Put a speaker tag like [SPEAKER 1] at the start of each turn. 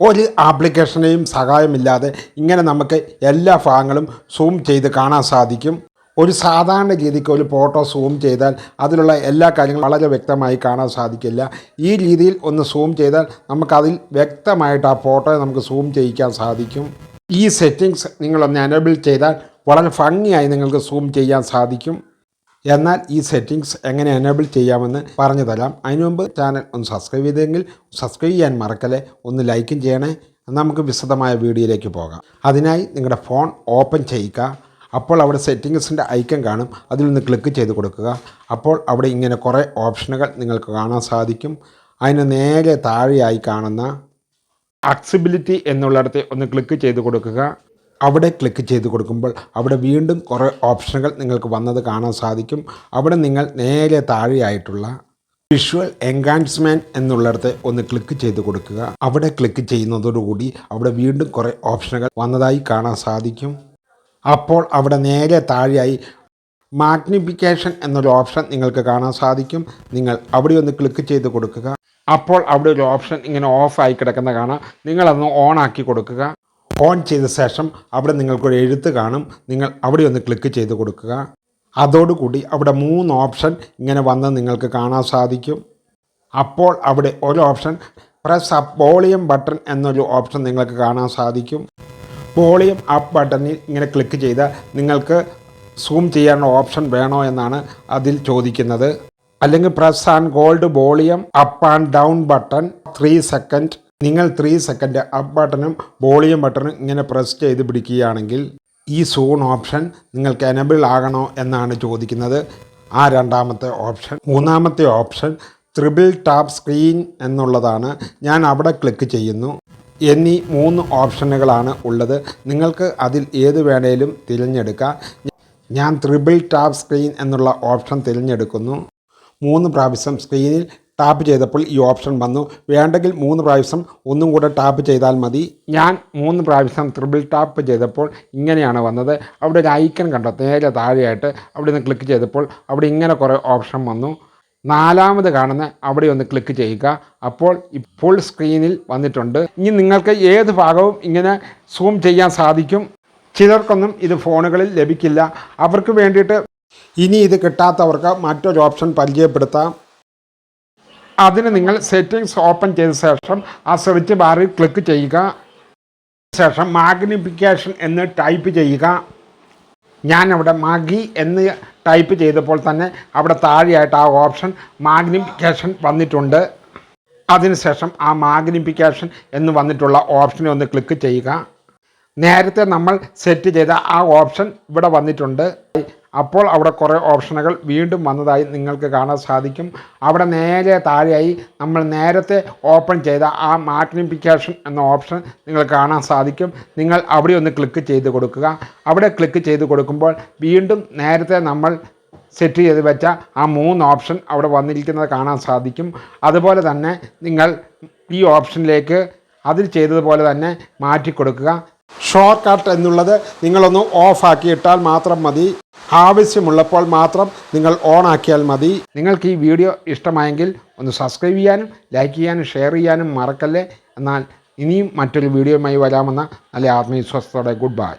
[SPEAKER 1] ഒരു ആപ്ലിക്കേഷനെയും സഹായമില്ലാതെ ഇങ്ങനെ നമുക്ക് എല്ലാ ഭാഗങ്ങളും സൂം ചെയ്ത് കാണാൻ സാധിക്കും. ഒരു സാധാരണ രീതിക്ക് ഒരു ഫോട്ടോ സൂം ചെയ്താൽ അതിലുള്ള എല്ലാ കാര്യങ്ങളും വളരെ വ്യക്തമായി കാണാൻ സാധിക്കില്ല. ഈ രീതിയിൽ ഒന്ന് സൂം ചെയ്താൽ നമുക്കതിൽ വ്യക്തമായിട്ട് ആ ഫോട്ടോയെ നമുക്ക് സൂം ചെയ്യിക്കാൻ സാധിക്കും. ഈ സെറ്റിങ്സ് നിങ്ങളൊന്ന് എനേബിൾ ചെയ്താൽ വളരെ ഭംഗിയായി നിങ്ങൾക്ക് സൂം ചെയ്യാൻ സാധിക്കും. എന്നാൽ ഈ സെറ്റിംഗ്സ് എങ്ങനെ എനേബിൾ ചെയ്യാമെന്ന് പറഞ്ഞു തരാം അതിനു മുമ്പ് ചാനൽ ഒന്ന് സബ്സ്ക്രൈബ് ചെയ്തെങ്കിൽ സബ്സ്ക്രൈബ് ചെയ്യാൻ മറക്കല്ലേ ഒന്ന് ലൈക്കും ചെയ്യണേ. നമുക്ക് വിശദമായ വീഡിയോയിലേക്ക് പോകാം. അതിനായി നിങ്ങളുടെ ഫോൺ ഓപ്പൺ ചെയ്യുക. അപ്പോൾ അവിടെ സെറ്റിങ്സിന്റെ ഐക്കൺ കാണും. അതിൽ നിന്ന് ക്ലിക്ക് ചെയ്ത് കൊടുക്കുക. അപ്പോൾ അവിടെ ഇങ്ങനെ കുറേ ഓപ്ഷനുകൾ നിങ്ങൾക്ക് കാണാൻ സാധിക്കും. അതിന് നേരെ താഴെയായി കാണുന്ന അക്സിബിലിറ്റി എന്നുള്ളിടത്ത് ഒന്ന് ക്ലിക്ക് ചെയ്ത് കൊടുക്കുക. അവിടെ ക്ലിക്ക് ചെയ്ത് കൊടുക്കുമ്പോൾ അവിടെ വീണ്ടും കുറേ ഓപ്ഷനുകൾ നിങ്ങൾക്ക് വന്നത് കാണാൻ സാധിക്കും. അവിടെ നിങ്ങൾ നേരെ താഴെയായിട്ടുള്ള വിഷ്വൽ എൻഹാൻസ്മെന്റ് എന്നുള്ളിടത്ത് ഒന്ന് ക്ലിക്ക് ചെയ്ത് കൊടുക്കുക. അവിടെ ക്ലിക്ക് ചെയ്യുന്നതോടുകൂടി അവിടെ വീണ്ടും കുറേ ഓപ്ഷനുകൾ വന്നതായി കാണാൻ സാധിക്കും. അപ്പോൾ അവിടെ നേരെ താഴെയായി മാഗ്നിഫിക്കേഷൻ എന്നൊരു ഓപ്ഷൻ നിങ്ങൾക്ക് കാണാൻ സാധിക്കും. നിങ്ങൾ അവിടെ ഒന്ന് ക്ലിക്ക് ചെയ്ത് കൊടുക്കുക. അപ്പോൾ അവിടെ ഒരു ഓപ്ഷൻ ഇങ്ങനെ ഓഫ് ആയി കിടക്കുന്ന കാണാം. നിങ്ങളതൊന്ന് ഓൺ ആക്കി കൊടുക്കുക. ഓൺ ചെയ്ത ശേഷം അവിടെ നിങ്ങൾക്കൊരു എഴുത്ത് കാണും. നിങ്ങൾ അവിടെ ഒന്ന് ക്ലിക്ക് ചെയ്ത് കൊടുക്കുക. അതോടുകൂടി അവിടെ മൂന്ന് ഓപ്ഷൻ ഇങ്ങനെ വന്ന് നിങ്ങൾക്ക് കാണാൻ സാധിക്കും. അപ്പോൾ അവിടെ ഒരു option press up volume button എന്നൊരു ഓപ്ഷൻ നിങ്ങൾക്ക് കാണാൻ സാധിക്കും. വോളിയം അപ്പ് ബട്ടണിൽ ഇങ്ങനെ ക്ലിക്ക് ചെയ്താൽ നിങ്ങൾക്ക് സൂം ചെയ്യാനുള്ള ഓപ്ഷൻ വേണോ എന്നാണ് അതിൽ ചോദിക്കുന്നത്. അല്ലെങ്കിൽ press and hold volume up and down button three second നിങ്ങൾ ത്രീ സെക്കൻഡ് അപ്പ് ബട്ടണും വോളിയം ബട്ടണും ഇങ്ങനെ പ്രസ് ചെയ്ത് പിടിക്കുകയാണെങ്കിൽ ഈ സൂൺ ഓപ്ഷൻ നിങ്ങൾക്ക് എനബിൾ ആകണോ എന്നാണ് ചോദിക്കുന്നത്. ആ രണ്ടാമത്തെ ഓപ്ഷൻ മൂന്നാമത്തെ ഓപ്ഷൻ ത്രിബിൾ ടാപ്പ് സ്ക്രീൻ എന്നുള്ളതാണ്. ഞാൻ അവിടെ ക്ലിക്ക് ചെയ്യുന്നു. എന്നീ മൂന്ന് ഓപ്ഷനുകളാണ് ഉള്ളത്. നിങ്ങൾക്ക് അതിൽ ഏത് വേണേലും തിരഞ്ഞെടുക്കാം. ഞാൻ ത്രിബിൾ ടാപ്പ് സ്ക്രീൻ എന്നുള്ള ഓപ്ഷൻ തിരഞ്ഞെടുക്കുന്നു. മൂന്ന് പ്രാവശ്യം സ്ക്രീനിൽ ടാപ്പ് ചെയ്തപ്പോൾ ഈ ഓപ്ഷൻ വന്നു. വേണ്ടെങ്കിൽ മൂന്ന് പ്രാവശ്യം ഒന്നും കൂടെ ടാപ്പ് ചെയ്താൽ മതി. ഞാൻ മൂന്ന് പ്രാവശ്യം ത്രിബിൾ ടാപ്പ് ചെയ്തപ്പോൾ ഇങ്ങനെയാണ് വന്നത്. അവിടെ ഒരു ഐക്കൺ കണ്ടോ? നേരെ താഴെയായിട്ട് അവിടെ നിന്ന് ക്ലിക്ക് ചെയ്തപ്പോൾ അവിടെ ഇങ്ങനെ കുറേ ഓപ്ഷൻ വന്നു. നാലാമത് കാണുന്ന അവിടെ ഒന്ന് ക്ലിക്ക് ചെയ്യുക. അപ്പോൾ ഫുൾ സ്ക്രീനിൽ വന്നിട്ടുണ്ട്. ഇനി നിങ്ങൾക്ക് ഏത് ഭാഗവും ഇങ്ങനെ സൂം ചെയ്യാൻ സാധിക്കും. ചിലർക്കൊന്നും ഇത് ഫോണുകളിൽ ലഭിക്കില്ല. അവർക്ക് വേണ്ടിയിട്ട് ഇനി ഇത് കിട്ടാത്തവർക്ക് മറ്റൊരു ഓപ്ഷൻ പരിചയപ്പെടുത്താം. അതിന് നിങ്ങൾ സെറ്റിങ്സ് ഓപ്പൺ ചെയ്ത ശേഷം ആ സെർച്ച് ബാറിൽ ക്ലിക്ക് ചെയ്യുക. ശേഷം മാഗ്നിഫിക്കേഷൻ എന്ന് ടൈപ്പ് ചെയ്യുക. ഞാനവിടെ മാഗി എന്ന് ടൈപ്പ് ചെയ്തപ്പോൾ തന്നെ അവിടെ താഴെയായിട്ട് ആ ഓപ്ഷൻ മാഗ്നിഫിക്കേഷൻ വന്നിട്ടുണ്ട്. അതിനുശേഷം ആ മാഗ്നിഫിക്കേഷൻ എന്ന് വന്നിട്ടുള്ള ഓപ്ഷനെ ഒന്ന് ക്ലിക്ക് ചെയ്യുക. നേരത്തെ നമ്മൾ സെറ്റ് ചെയ്ത ആ ഓപ്ഷൻ ഇവിടെ വന്നിട്ടുണ്ട്. അപ്പോൾ അവിടെ കുറേ ഓപ്ഷനുകൾ വീണ്ടും വന്നതായി നിങ്ങൾക്ക് കാണാൻ സാധിക്കും. അവിടെ നേരെ താഴെയായി നമ്മൾ നേരത്തെ ഓപ്പൺ ചെയ്ത ആ മാഗ്നിഫിക്കേഷൻ എന്ന ഓപ്ഷൻ നിങ്ങൾ കാണാൻ സാധിക്കും. നിങ്ങൾ അവിടെ ഒന്ന് ക്ലിക്ക് ചെയ്ത് കൊടുക്കുക. അവിടെ ക്ലിക്ക് ചെയ്ത് കൊടുക്കുമ്പോൾ വീണ്ടും നേരത്തെ നമ്മൾ സെറ്റ് ചെയ്ത് വെച്ച ആ മൂന്ന് ഓപ്ഷൻ അവിടെ വന്നിരിക്കുന്നത് കാണാൻ സാധിക്കും. അതുപോലെ തന്നെ നിങ്ങൾ ഈ ഓപ്ഷനിലേക്ക് അതിൽ ചെയ്തതുപോലെ തന്നെ മാറ്റി കൊടുക്കുക. ഷോർട്ട് കട്ട് എന്നുള്ളത് നിങ്ങളൊന്ന് ഓഫ് ആക്കിയിട്ടാൽ മാത്രം മതി. ആവശ്യമുള്ളപ്പോൾ മാത്രം നിങ്ങൾ ഓൺ ആക്കിയാൽ മതി. നിങ്ങൾക്ക് ഈ വീഡിയോ ഇഷ്ടമായെങ്കിൽ ഒന്ന് സബ്സ്ക്രൈബ് ചെയ്യാനും ലൈക്ക് ചെയ്യാനും ഷെയർ ചെയ്യാനും മറക്കല്ലേ? എന്നാൽ ഇനിയും മറ്റൊരു വീഡിയോയുമായി വരാമെന്ന നല്ല ആത്മവിശ്വാസത്തോടെ ഗുഡ് ബൈ